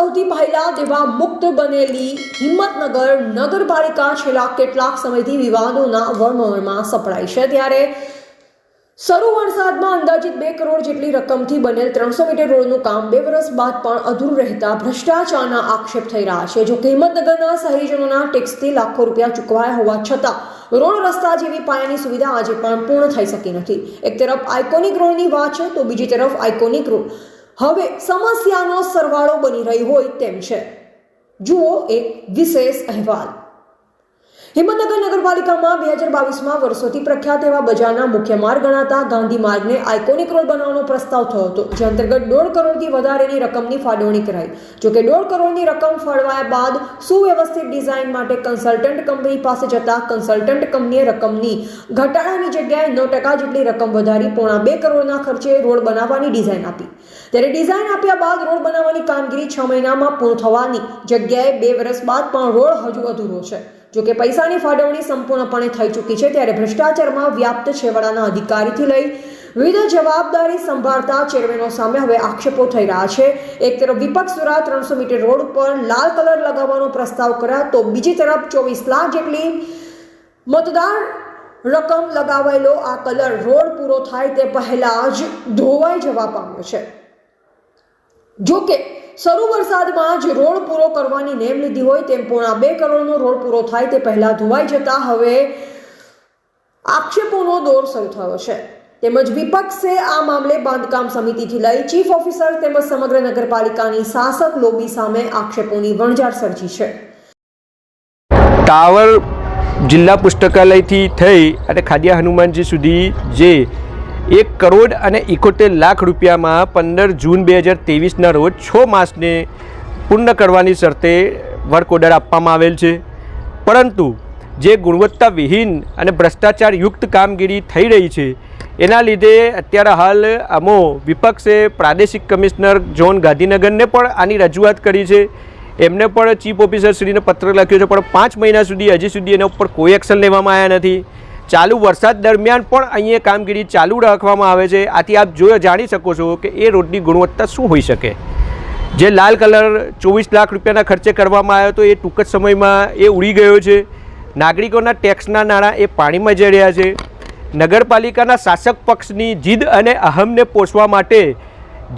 સૌથી પહેલા દેવા મુક્ત બનેલી હિંમતનગર નગરપાલિકા છેલ્લા કેટલાક સમયથી વિવાદોના વળમળમાં સપડાય છે. ત્યારે શરૂ વરસાદમાં અંદાજિત બે કરોડ જેટલી રકમથી બનેલ ત્રણસો મીટર રોડનું કામ બે વર્ષ બાદ પણ અધૂરું રહેતા ભ્રષ્ટાચારના આક્ષેપ થઈ રહ્યા છે. જો કે હિંમતનગરના શહેરીજનોના ટેક્સથી લાખો રૂપિયા ચૂકવાયા હોવા છતાં રોડ રસ્તા જેવી પાયાની સુવિધા આજે પણ પૂર્ણ થઈ શકી નથી. એક તરફ આઇકોનિક રોડની વાત છે, તો બીજી તરફ આઇકોનિક રોડ હવે સમસ્યાનો સરવાળો બની રહી હોય તેમ છે. જુઓ એક વિશેષ અહેવાલ. હિંમતનગર નગરપાલિકામાં બે હજાર બાવીસમાં વર્ષોથી પ્રખ્યાત એવા બજારના મુખ્ય માર્ગ ગણાતા ગાંધી માર્ગને આઇકોનિક રોડ બનાવવાનો પ્રસ્તાવ થયો હતો, જે અંતર્ગત દોઢ કરોડથી વધારેની રકમની ફાળવણી કરાઈ. જોકે દોઢ કરોડની રકમ ફાળવાયા બાદ સુવ્યવસ્થિત ડિઝાઇન માટે કન્સલ્ટન્ટ કંપની પાસે જતા કન્સલ્ટન્ટ કંપનીએ રકમની ઘટાડાની જગ્યાએ નવ ટકા જેટલી રકમ વધારી પોણા બે કરોડના ખર્ચે રોડ બનાવવાની ડિઝાઇન આપી. ત્યારે ડિઝાઇન આપ્યા બાદ રોડ બનાવવાની કામગીરી છ મહિનામાં પૂર્ણ થવાની જગ્યાએ બે વર્ષ બાદ પણ રોડ હજુ અધૂરો છે. જોકે પૈસાની ફાળવણી સંપૂર્ણપણે થઈ ચૂકી છે, ત્યારે ભ્રષ્ટાચારમાં વ્યાપ્ત છેવાડાના અધિકારીથી લઈ વિવિધ જવાબદારી સંભાળતા ચેરમેનો સામે હવે આક્ષેપો થઈ રહ્યા છે. એક તરફ વિપક્ષ દ્વારા ત્રણસો મીટર રોડ પર લાલ કલર લગાવવાનો પ્રસ્તાવ કર્યા, તો બીજી તરફ ચોવીસ લાખ જેટલી મતદાર રકમ લગાવેલો આ કલર રોડ પૂરો થાય તે પહેલાં જ ધોવાઈ જવા પામ્યો છે. જો કે શરૂ વરસાદમાં જ રોડ પૂરો કરવાની નેમ લીધી હોય તેમ પોણા બે કરોડનો રોડ પૂરો થાય તે પહેલાં ધોવાઈ જતા હવે આક્ષેપોનો દોર શરૂ થયો છે. તેમજ વિપક્ષે આ મામલે બાંધકામ સમિતિથી લઈ ચીફ ઓફિસર તેમજ સમગ્ર નગરપાલિકાની શાસક લોબી સામે આક્ષેપોની વણઝાર સર્જી છે. ટાવર જિલ્લા પુસ્તકાલયથી થઈ અને ખાડિયા હનુમાનજી સુધી જે એક કરોડ અને એકોતેર લાખ રૂપિયામાં પંદર જૂન બે હજાર ત્રેવીસના રોજ છ માસને પૂર્ણ કરવાની શરતે વર્ક ઓર્ડર આપવામાં આવેલ છે. પરંતુ જે ગુણવત્તાવિહીન અને ભ્રષ્ટાચારયુક્ત કામગીરી થઈ રહી છે, એના લીધે અત્યારે હાલ અમો વિપક્ષે પ્રાદેશિક કમિશનર જોન ગાંધીનગરને પણ આની રજૂઆત કરી છે. એમને પણ ચીફ ઓફિસર શ્રીને પત્ર લખ્યો છે, પણ પાંચ મહિના સુધી, હજી સુધી એના ઉપર કોઈ એક્શન લેવામાં આવ્યા નથી. ચાલુ વરસાદ દરમિયાન પણ અહીંયા કામગીરી ચાલુ રાખવામાં આવે છે. આથી આપ જો જાણી શકો છો કે એ રોડની ગુણવત્તા શું હોઈ શકે. જે લાલ કલર ચોવીસ લાખ રૂપિયાના ખર્ચે કરવામાં આવ્યો હતો, એ ટૂંક જ સમયમાં એ ઉડી ગયો છે. નાગરિકોના ટેક્સના નાણાં એ પાણીમાં જઈ રહ્યા છે. નગરપાલિકાના શાસક પક્ષની જીદ અને અહમને પોષવા માટે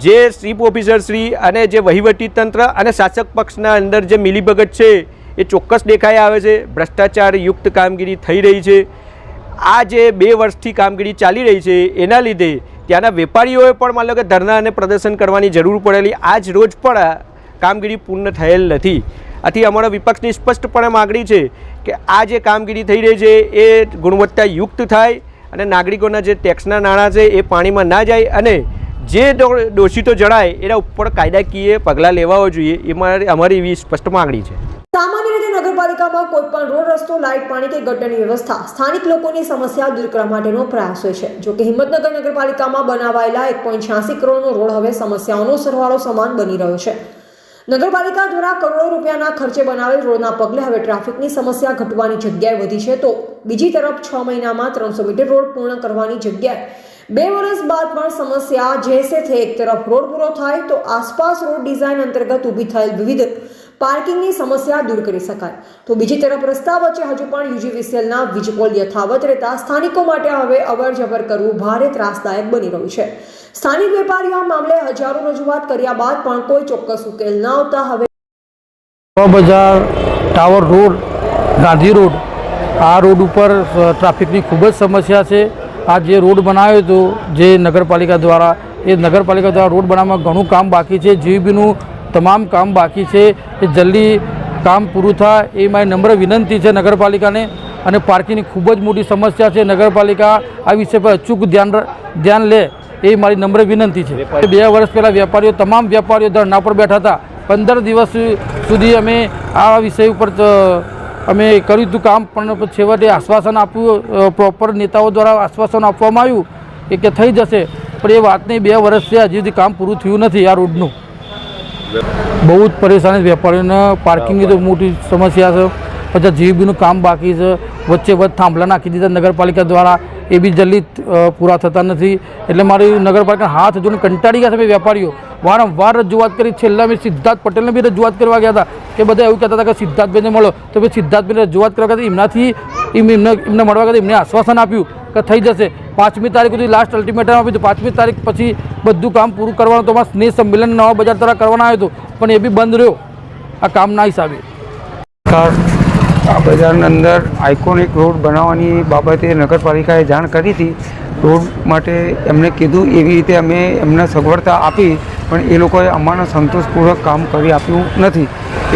જે ચીફ ઓફિસર શ્રી અને જે વહીવટી તંત્ર અને શાસક પક્ષના અંદર જે મિલીભગત છે, એ ચોક્કસ દેખાઈ આવે છે. ભ્રષ્ટાચારયુક્ત કામગીરી થઈ રહી છે. આ જે બે વર્ષથી કામગીરી ચાલી રહી છે, એના લીધે ત્યાંના વેપારીઓએ પણ માન લો કે ધરના અને પ્રદર્શન કરવાની જરૂર પડેલી. આજ રોજ પણ કામગીરી પૂર્ણ થયેલ નથી. આથી અમારા વિપક્ષની સ્પષ્ટપણે માગણી છે કે આ જે કામગીરી થઈ રહી છે, એ ગુણવત્તાયુક્ત થાય અને નાગરિકોના જે ટેક્સના નાણાં છે, એ પાણીમાં ના જાય અને જે દોષિતો જણાય, એના ઉપર કાયદાકીય પગલાં લેવા જોઈએ, એ મારી અમારી એવી સ્પષ્ટ માગણી છે. સામાન્ય રીતે નગરપાલિકામાં કોઈ પણ રોડ રસ્તો, લાઇટ, પાણી કે ગટરની વ્યવસ્થા સ્થાનિક લોકોની સમસ્યા દૂર કરવા માટેનો પ્રયાસ હોય છે. જો કે હિંમતનગર નગરપાલિકામાં બનાવાયેલા એક પોઈન્ટ છ્યાસી કરોડનો રોડ હવે સમસ્યાઓનો સરવાળો સમાન બની રહ્યો છે. નગરપાલિકા દ્વારા કરોડો રૂપિયાના ખર્ચે બનાવેલ રોડના પગલે હવે ટ્રાફિકની સમસ્યા ઘટવાની જગ્યાએ વધી છે તો બીજી તરફ છ મહિનામાં ત્રણસો મીટર રોડ પૂર્ણ કરવાની જગ્યાએ બે વર્ષ બાદ પણ સમસ્યા જેસે થે, એક તરફ રોડ પૂરો થાય તો આસપાસ રોડ ડિઝાઇન અંતર્ગત ઊભી થયેલ વિવિધ પાર્કિંગની સમસ્યા દૂર કરી શકાય. તો બીજી તરફ રસ્તા વચ્ચે હજુ પણ યુજીવીસીએલના વીજપોલ યથાવત રહેતા સ્થાનિકો માટે હવે અવરજવર કરવું ભારે ત્રાસદાયક બની રહ્યું છે. સ્થાનિક વેપારીઓ આ મામલે હજારો રજૂઆત કર્યા બાદ પણ કોઈ ચોક્કસ ઉકેલ ન આવતા હવે બજાર, ટાવર રોડ, ગાંધી રોડ, આ રોડ ઉપર ટ્રાફિકની ખૂબ જ સમસ્યા છે. આ જે રોડ બનાવ્યો હતો જે નગરપાલિકા દ્વારા એ નગરપાલિકા દ્વારા રોડ બનાવવામાં ઘણું કામ બાકી છે. જીવીબીનું તમામ કામ બાકી છે. એ જલ્દી કામ પૂરું થાય એ મારી નમ્ર વિનંતી છે નગરપાલિકાને. અને પાર્કિંગની ખૂબ જ મોટી સમસ્યા છે. નગરપાલિકા આ વિષય પર અચૂક ધ્યાન ધ્યાન લે એ મારી નમ્ર વિનંતી છે. બે વર્ષ પહેલાં વેપારીઓ તમામ વેપારીઓ ધરણા પર બેઠા હતા. પંદર દિવસ સુધી અમે આ વિષય ઉપર અમે કર્યું હતું કામ પણ છેવટે આશ્વાસન આપ્યું પ્રોપર નેતાઓ દ્વારા આશ્વાસન આપવામાં આવ્યું એ કે થઈ જશે. પણ એ વાતને બે વર્ષ છે હજી સુધી કામ પૂરું થયું નથી આ રોડનું. બહુ જ પરેશાની વેપારીઓને. પાર્કિંગની તો મોટી સમસ્યા છે. પછી જીબીનું કામ બાકી છે. વચ્ચે વચ્ચે થાંભલા નાખી દીધા નગરપાલિકા દ્વારા. એ બી જલ્દી પૂરા થતા નથી. એટલે મારી નગરપાલિકા હાથ જોઈને કંટાળી ગયા છે વેપારીઓ. વારંવાર રજૂઆત કરી, છેલ્લા મેં સિદ્ધાર્થ પટેલને બી રજૂઆત કરવા ગયા હતા કે બધા એવું કહેતા હતા કે સિદ્ધાર્થભાઈને મળો. તો મેં સિદ્ધાર્થભાઈને રજૂઆત કરવા ગયા એમનાથી એમ, એમને એમને મળવા ગયા એમને આશ્વાસન આપ્યું કે થઈ જશે. પાંચમી તારીખ સુધી લાસ્ટ અલ્ટિમેટમ આપ્યું પાંચમી તારીખ પછી બધું કામ પૂરું કરવાનું તો સ્નેહ સંમેલન નવા બજાર દ્વારા કરવાના આવ્યું હતું. પણ એ બી બંધ રહ્યો. આ કામના હિસાબે. આ બજારની અંદર આઇકોનિક રોડ બનાવવાની બાબતે નગરપાલિકાએ જાણ કરી હતી. રોડ માટે એમને કીધું એવી રીતે અમે એમને સગવડતા આપી પણ એ લોકોએ અમારા સંતોષપૂર્વક કામ કરી આપ્યું નથી.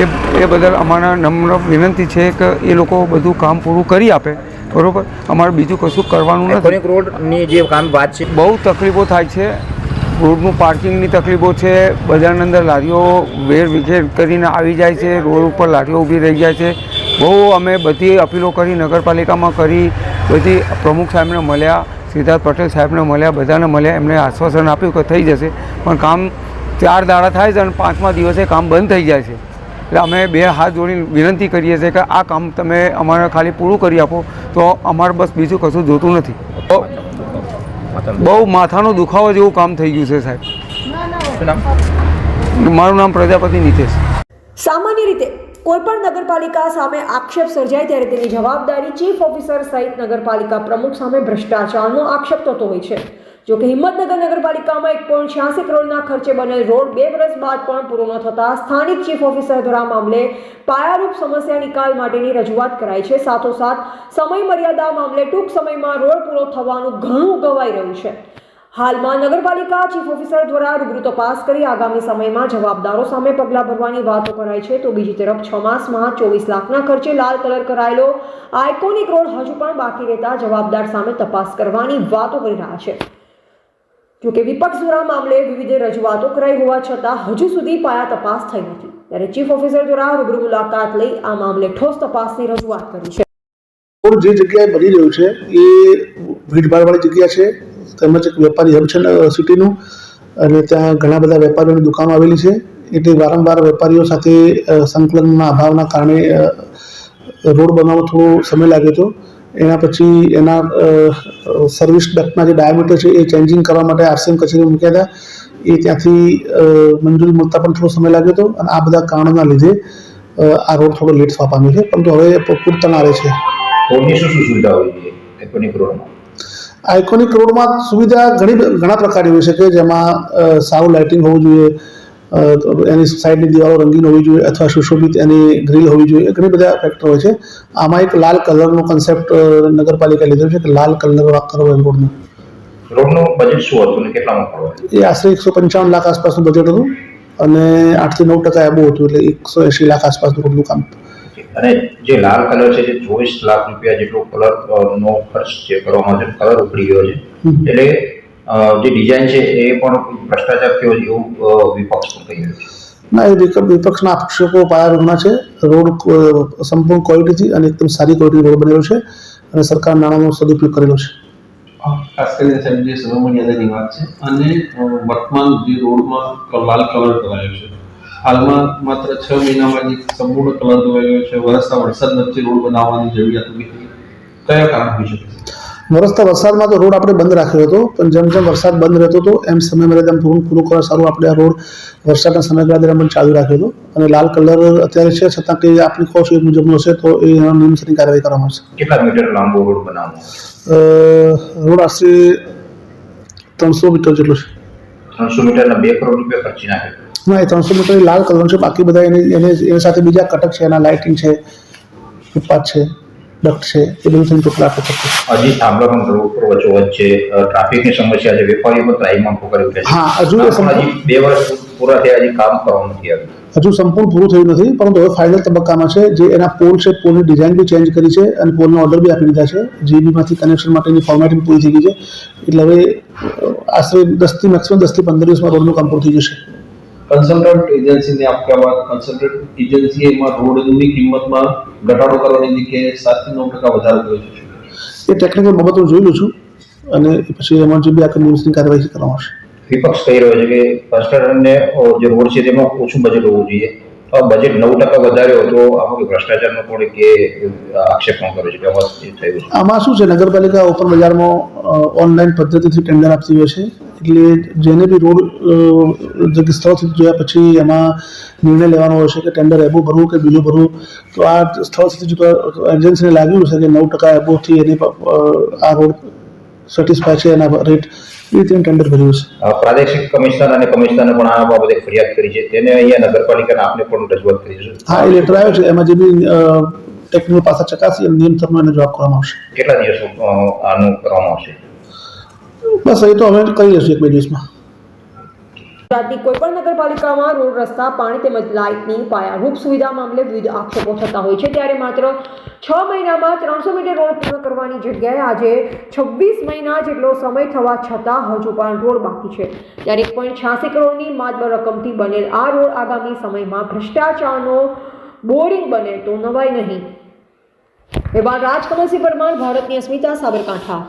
એ એ બદલ અમારા નમ્ર વિનંતી છે કે એ લોકો બધું કામ પૂરું કરી આપે. બરાબર? અમારે બીજું કશું કરવાનું નથી. રોડની જે કામ વાત છે. બહુ તકલીફો થાય છે. રોડનું પાર્કિંગની તકલીફો છે. બજારની અંદર લારીઓ વેર વિખેર કરીને આવી જાય છે. રોડ ઉપર લારીઓ ઊભી રહી જાય છે. બહુ અમે બધી અપીલો કરી નગરપાલિકામાં કરી બધી પ્રમુખ સાહેબને મળ્યા સિદ્ધાર્થ પટેલ સાહેબને મળ્યા બધાને મળ્યા એમને આશ્વાસન આપ્યું કે થઈ જશે. પણ કામ ચાર દાડા થાય છે અને પાંચમા દિવસે કામ બંધ થઈ જાય છે. એટલે અમે બે હાથ જોડીને વિનંતી કરીએ છીએ કે આ કામ તમે અમારે ખાલી પૂરું કરી આપો તો અમારે બસ બીજું કશું જોતું નથી. બહુ માથાનો દુખાવો જેવું કામ થઈ ગયું છે સાહેબ. મારું નામ પ્રજાપતિ નીતેશ. સામાન્ય રીતે કોઈપણ નગરપાલિકા સામે આક્ષેપ સર્જાય ત્યારે તેની જવાબદારી ચીફ ઓફિસર સહિત નગરપાલિકા પ્રમુખ સામે ભ્રષ્ટાચારનો આક્ષેપ થતો હોય છે. જો કે હિંમતનગર નગરપાલિકામાં એક પોઈન્ટ છ્યાસી કરોડના ખર્ચે બનેલ રોડ બે વર્ષ બાદ પણ પૂરો ન થતાં સ્થાનિક ચીફ ઓફિસર દ્વારા મામલે પાયારૂપ સમસ્યા નિકાલ માટેની રજૂઆત કરાઈ છે. સાથોસાથ સમય મર્યાદા મામલે ટૂંક સમયમાં રોડ પૂરો થવાનું ઘણું ગવાઈ રહ્યું છે. હાલમાં નગરપાલિકા ચીફ ઓફિસર દ્વારા રૂબરૂ તપાસ કરી આગામી સમયમાં જવાબદારો સામે પગલાં ભરવાની વાતો કરાય છે. તો બીજી તરફ છ માસમાં ચોવીસ લાખના ખર્ચે લાલ કલર કરાયેલો આઇકોનિક રોડ હજુ પણ બાકી રહેતા જવાબદાર સામે તપાસ કરવાની વાતો કરી રહ્યા છે. જોકે વિપક્ષ દ્વારા મામલે વિવિધ રજૂઆતો કરાઈ હોવા છતાં હજુ સુધી પાયા તપાસ થઈ નથી. ત્યારે ચીફ ઓફિસર દ્વારા રૂબરૂ મુલાકાત લઈ આ મામલે ઠોસ તપાસની રજૂઆત કરી છે. જે જગ્યાએ બની રહ્યું છે એ ભીડભાડવાળી જગ્યા છે. તેમજ એક વેપારી હબ છે સિટીનું અને ત્યાં ઘણા બધા વેપારીઓની દુકાનો આવેલી છે. એટલે વારંવાર વેપારીઓ સાથે સંકલનના અભાવના કારણે રોડ બનાવવા થોડો સમય લાગ્યો હતો એના પછી એના સર્વિસ ડકના જે ડાયામીટર છે એ ચેન્જિંગ કરવા માટે આરસીએમ કચેરી મૂક્યા હતા. એ ત્યાંથી મંજૂરી મળતા પણ થોડો સમય લાગ્યો હતો અને આ બધા કારણોના લીધે આ રોડ થોડો લેટ થવા પામ્યો છે. પરંતુ હવે પૂરતા આવે છે. આઇકોનિક રોડમાં સુવિધા ઘણી ઘણા પ્રકારની હોઈ શકે જેમાં સાવ લાઇટિંગ હોવું જોઈએ એની સાઈડની દિવાલો રંગીન હોવી જોઈએ અથવા સુશોભિત એની ગ્રીલ હોવી જોઈએ ઘણી બધા ફેક્ટર હોય છે. આમાં એક લાલ કલરનો કન્સેપ્ટ નગરપાલિકાએ લીધો છે કે લાલ કલર કરવો એમ રોડનો. રોડનું બજેટ શું હતું અને કેટલામાં પડવા એ આશરે એકસો પંચાવન લાખ આસપાસનું બજેટ હતું અને આઠથી નવ ટકા એબો હતું એટલે એકસો એંશી લાખ આસપાસનું રોડનું કામ અને જે લાલ કલર છે જે ચોવીસ લાખ રૂપિયા જેટલો કલર નો ખર્ચ જે કરવામાં છે કલર ઉપડી ગયો છે. એટલે જે ડિઝાઇન છે એ પણ ભ્રષ્ટાચાર થયો છે એવું વિપક્ષ પણ કહી રહ્યું છે. ના એ વિપક્ષના આક્ષેપો પાયારૂપના છે. રોડ અ, સંપૂર્ણ ક્વોલિટીથી અને એકદમ સારી ક્વોલિટી રોડ બનેલો છે અને સરકાર નાણાંનો સદુપયોગ કરેલો છે. ખાસ કરીને સાહેબ જે સર્વમર્યાદાની વાત છે અને વર્તમાન જે રોડમાં લાલ કલર કરાયો છે. હાલમાં માત્ર છ મહિનામાં જે સંપૂર્ણ કલર ધોવાયો ગયો છે વરસતા વરસાદ વચ્ચે રોડ બનાવવાની જરૂરિયાત ઊભી થઈ. કયા કારણ હોઈ શકે? છે વરસતા વરસાદમાં તો રોડ આપણે બંધ રાખ્યો હતો પણ જેમ જેમ વરસાદ બંધ રહેતો હતો એમ સમય મર્યાદા પૂરું પૂરું કરવા સારું આપણે આ રોડ વરસાદના સમયગાળા દરમિયાન પણ ચાલુ રાખ્યો હતો. અને લાલ કલર અત્યારે છે છતાં કે આપણી ખોશ એ મુજબનો હશે તો એ એના નિયમસરની કાર્યવાહી કરવામાં આવશે. કેટલા મીટર લાંબો રોડ બનાવવાનો? અ, રોડ આશરે ત્રણસો મીટર જેટલો છે. ત્રણસો મીટરના બે કરોડ રૂપિયા ખર્ચી નાખે. ના એ ત્રણસો મીટર લાલ કલર છે બાકી બધા એની એને એની સાથે બીજા કટક છે એના લાઇટિંગ છે ફૂટપાથ છે ડક્ટ છે એ બધું થઈને ટોટલ આખો ખર્ચો હજી થાંભલા પણ રોડ પર વચ્ચો વચ્ચે ટ્રાફિકની સમસ્યા છે વેપારીઓ પણ ત્રાહીમાં પોકારી ઉઠ્યા છે. હા, હજુ બે વર્ષ પૂરા થયા હજી કામ કરવાનું નથી આવ્યું. હજુ સંપૂર્ણ પૂરું થયું નથી પરંતુ હવે ફાઇનલ તબક્કામાં છે જે એના પોલ છે પોલની ડિઝાઇન બી ચેન્જ કરી છે અને પોલનો ઓર્ડર બી આપી દીધા છે. જીબીમાંથી કનેક્શન માટેની ફોર્મેટિંગ પૂરી થઈ ગઈ છે. એટલે હવે આશરે દસથી મેક્સિમમ દસથી પંદર દિવસમાં રોડનું કામ પૂરું થઈ જશે. કન્સલ્ટન્ટ એજન્સીને આપ્યા બાદ કન્સલ્ટન્ટ એજન્સીએ એમાં રોડની કિંમતમાં ઘટાડો કરવાની જગ્યાએ સાતથી નવ ટકા વધારો કર્યો છે. એ ટેકનિકલ બાબત હું જોઈ લઉં છું અને પછી એમાં જે બી આ કન્વિન્સની કાર્યવાહી કરવામાં આવશે. વિપક્ષ કહી રહ્યો છે કે ભ્રષ્ટાચારને જે રોડ છે તેમાં ઓછું બજેટ હોવું જોઈએ. તો બજેટ નવ ટકા વધાર્યો તો આમાં ભ્રષ્ટાચારનો પણ કે એ આક્ષેપ પણ કર્યો છે કે આમાં થયું છે. આમાં શું છે? નગરપાલિકા ઓપન બજારમાં ઓનલાઈન પદ્ધતિથી ટેન્ડર આપતી હોય છે. એટલે જેને બી રોડ જે સ્થળ સુધી જોયા પછી એમાં નિર્ણય લેવાનો હોય છે કે ટેન્ડર એબો ભરવું કે બીજું ભરવું તો આ સ્થળ સુધી એજન્સીને લાગ્યું છે કે નવ ટકા એબોથી એની આ રોડ સેટિસ્ફાય છે એના રેટ એ રીતે ટેન્ડર ભર્યું છે પ્રાદેશિક કમિશનર અને કમિશનરને પણ આ બાબતે ફરિયાદ કરી છે. તેને અહીંયા નગરપાલિકાને આપને પણ રજૂઆત કરી છે. હા એ લેટર આવ્યો છે. એમાં જે બી ટેકનિકલ પાસા ચકાસી નિયમ થરનો એને જવાબ કરવામાં આવશે. કેટલા દિવસો આનું કરવામાં આવશે? બસ એ તો અમે કરી દઈશું એક બે દિવસમાં. ગુજરાતની કોઈ પણ નગરપાલિકામાં રોડ, રસ્તા, પાણી તેમજ લાઇટની પાયારૂપ સુવિધા મામલે વિવિધ આક્ષેપો થતા હોય છે. ત્યારે માત્ર છ મહિનામાં ત્રણસો મીટર રોડ પૂર્ણ કરવાની જગ્યાએ આજે છવ્વીસ મહિના જેટલો સમય થવા છતાં હજુ પણ રોડ બાકી છે. ત્યારે એક પોઈન્ટ છ્યાસી કરોડની માત્ર રકમથી બનેલ આ રોડ આગામી સમયમાં ભ્રષ્ટાચારનો બોરિંગ બને તો નવાય નહીં. એવા રાજકમલસિંહ પરમાર, ભારતની અસ્મિતા સાબરકાંઠા.